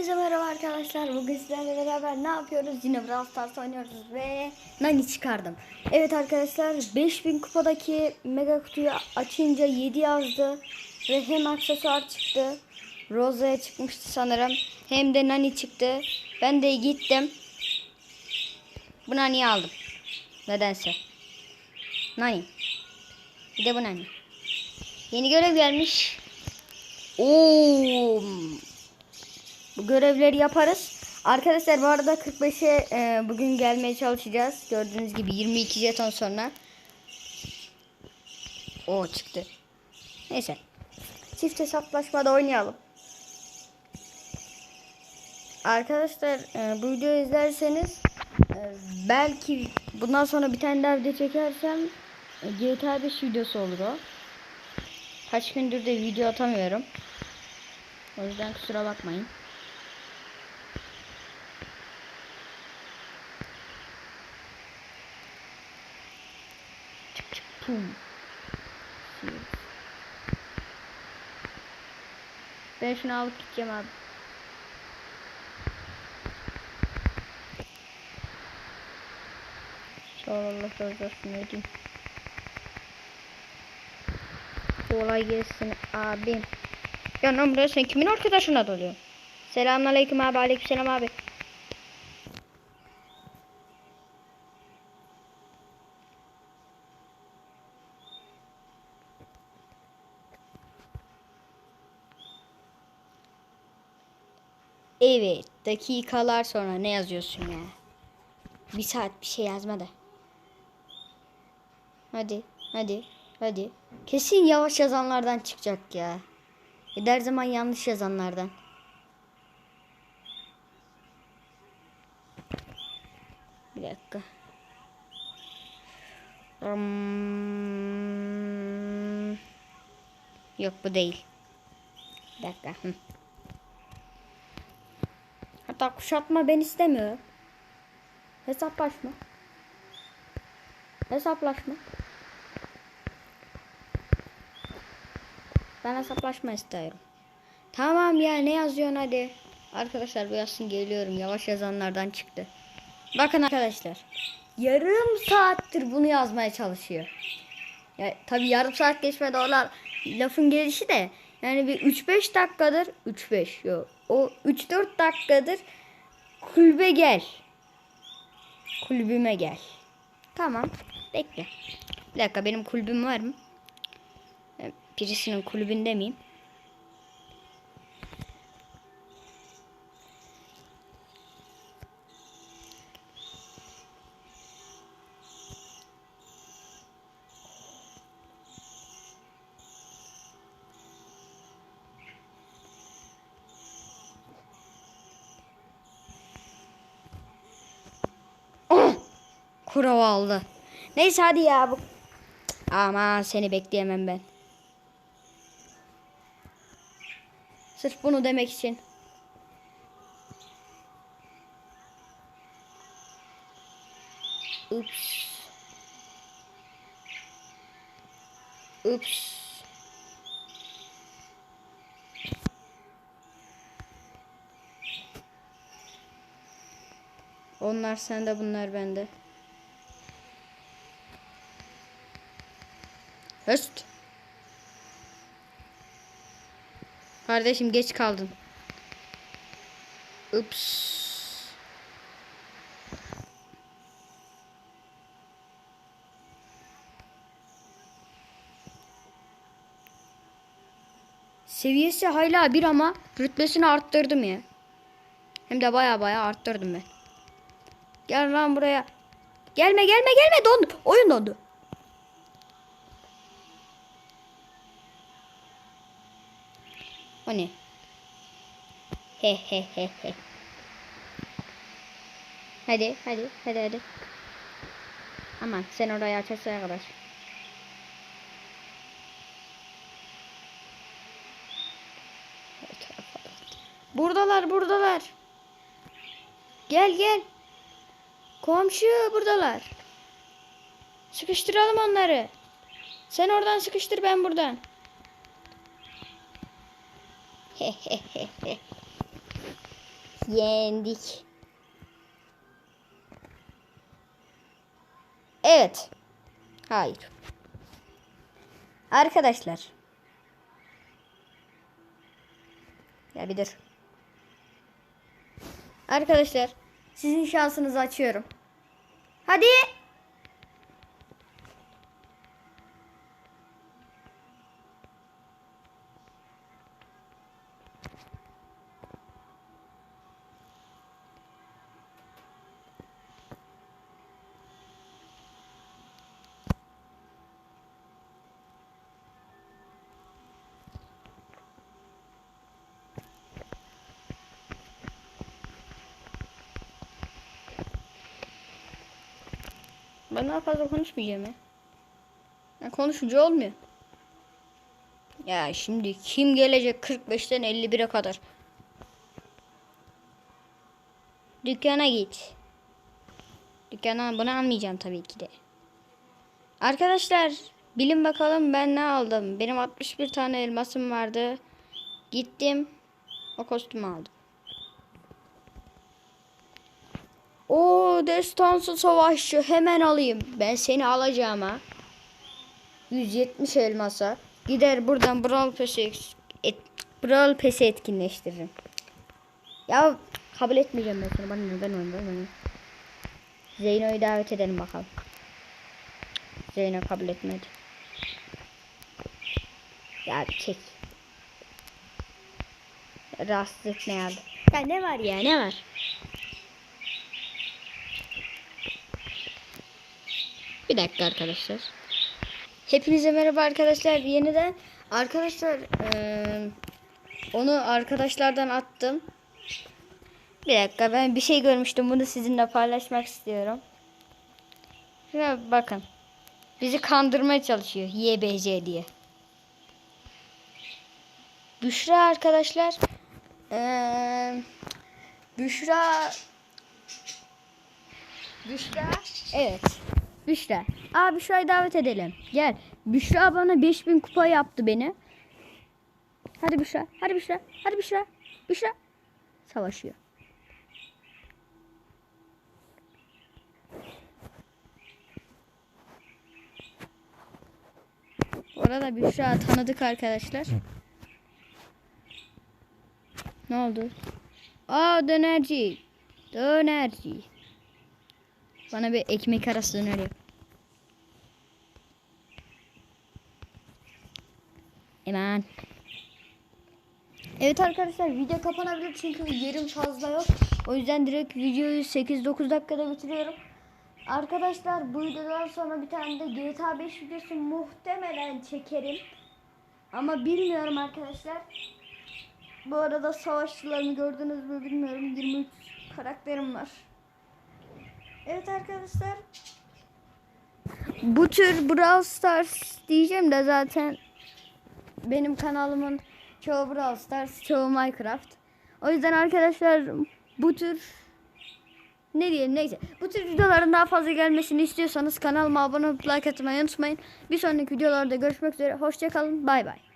Hepinize merhaba arkadaşlar. Bugün sizlerle beraber ne yapıyoruz? Yine Brawl Stars oynuyoruz ve Nani çıkardım. Evet arkadaşlar 5000 kupadaki mega kutuyu açınca 7 yazdı. Ve hem aksesuar çıktı. Rosa'ya çıkmıştı sanırım. Hem de Nani çıktı. Ben de gittim. Bu Nani'yi aldım. Nedense. Nani. Bir de bu Nani. Yeni görev gelmiş. Oo, bu görevleri yaparız. Arkadaşlar bu arada 45'e e, bugün gelmeye çalışacağız. Gördüğünüz gibi 22 jeton sonra. O çıktı. Neyse. Çift hesaplaşmada oynayalım. Arkadaşlar e, bu videoyu izlerseniz e, belki bundan sonra bir tane daha video çekersem e, GTA 5 videosu olur o. Kaç gündür de video atamıyorum. O yüzden kusura bakmayın. Pum. Ben şunu alıp gideceğim abi. Sağ ol diyeyim. Kolay gelsin abim. Ya lan buraya sen kimin arkadaşına dalıyorsun? Selamünaleyküm abi, aleykümselam abi. Evet, dakikalar sonra ne yazıyorsun ya? Bir saat bir şey yazma da. Hadi, hadi, hadi. Kesin yavaş yazanlardan çıkacak ya. E her zaman yanlış yazanlardan. Bir dakika. Hmm. Yok bu değil. Bir dakika. Hı. Hatta kuşatma ben istemiyorum. Hesaplaşma. Hesaplaşma. Ben hesaplaşma istiyorum. Tamam ya ne yazıyorsun hadi. Arkadaşlar bu yazsın geliyorum. Yavaş yazanlardan çıktı. Bakın arkadaşlar. Yarım saattir bunu yazmaya çalışıyor. Ya tabi yarım saat geçmedi olan lafın gelişi de yani bir 3-5 dakikadır 3-5 yok. O 3-4 dakikadır kulübe gel. Kulübüme gel. Tamam. Bekle. Bir dakika benim kulübüm var mı? birisinin kulübünde miyim? Kurava aldı. Neyse hadi ya bu. Aman seni bekleyemem ben. Sırf bunu demek için. Ups. Ups. Onlar sende bunlar bende. Höst. Kardeşim geç kaldın. Ups. Seviyesi hala bir ama rütbesini arttırdım ya. Hem de baya baya arttırdım ben. Gel lan buraya. Gelme gelme gelme dondu. Oyun dondu. Ne? He he he he. Hadi hadi hadi hadi. Aman sen orayı açarsa arkadaş. Buradalar buradalar. Gel gel. Komşu buradalar. Sıkıştıralım onları. Sen oradan sıkıştır ben buradan. Yendik. Evet. Hayır. Arkadaşlar. Ya bir dur. Arkadaşlar. Sizin şansınızı açıyorum. Hadi. Ben daha fazla konuşmayacağım ya. ya konuşucu olmuyor. Ya şimdi kim gelecek 45'ten 51'e kadar? Dükkana git. Dükkana bunu almayacağım tabii ki de. Arkadaşlar bilin bakalım ben ne aldım. Benim 61 tane elmasım vardı. Gittim o kostümü aldım. O destansı savaşçı hemen alayım. Ben seni alacağım ha. 170 elmasa. Gider buradan Brawl Pass'i et, Brawl Pass'i etkinleştiririm. Ya kabul etmeyeceğim ben seni. Bana ne ben oyun. Zeyno'yu davet edelim bakalım. Zeyno kabul etmedi. Ya çek. Rahatsız etme yardım. Ya ne var ya ne var? Bir dakika arkadaşlar. Hepinize merhaba arkadaşlar. Yeniden arkadaşlar onu arkadaşlardan attım. Bir dakika ben bir şey görmüştüm. Bunu sizinle paylaşmak istiyorum. Şuna bakın. Bizi kandırmaya çalışıyor. YBC diye. Büşra arkadaşlar. Eee Büşra Büşra evet. Büşra. Aa Büşra'yı davet edelim. Gel. Büşra bana 5000 kupa yaptı beni. Hadi Büşra. Hadi Büşra. Hadi Büşra. Büşra. Savaşıyor. Orada Büşra tanıdık arkadaşlar. Ne oldu? Aa dönerci. Dönerci. Bana bir ekmek arası döner yap. Hemen. Evet arkadaşlar video kapanabilir çünkü yerim fazla yok. O yüzden direkt videoyu 8-9 dakikada bitiriyorum. Arkadaşlar bu videodan sonra bir tane de GTA 5 videosu muhtemelen çekerim. Ama bilmiyorum arkadaşlar. Bu arada savaşçılarımı gördünüz mü bilmiyorum. 23 karakterim var. Evet arkadaşlar. Bu tür Brawl Stars diyeceğim de zaten benim kanalımın çoğu Brawl Stars, çoğu Minecraft. O yüzden arkadaşlar bu tür ne diyelim neyse. Bu tür videoların daha fazla gelmesini istiyorsanız kanalıma abone olup like atmayı unutmayın. Bir sonraki videolarda görüşmek üzere. Hoşçakalın. Bay bay.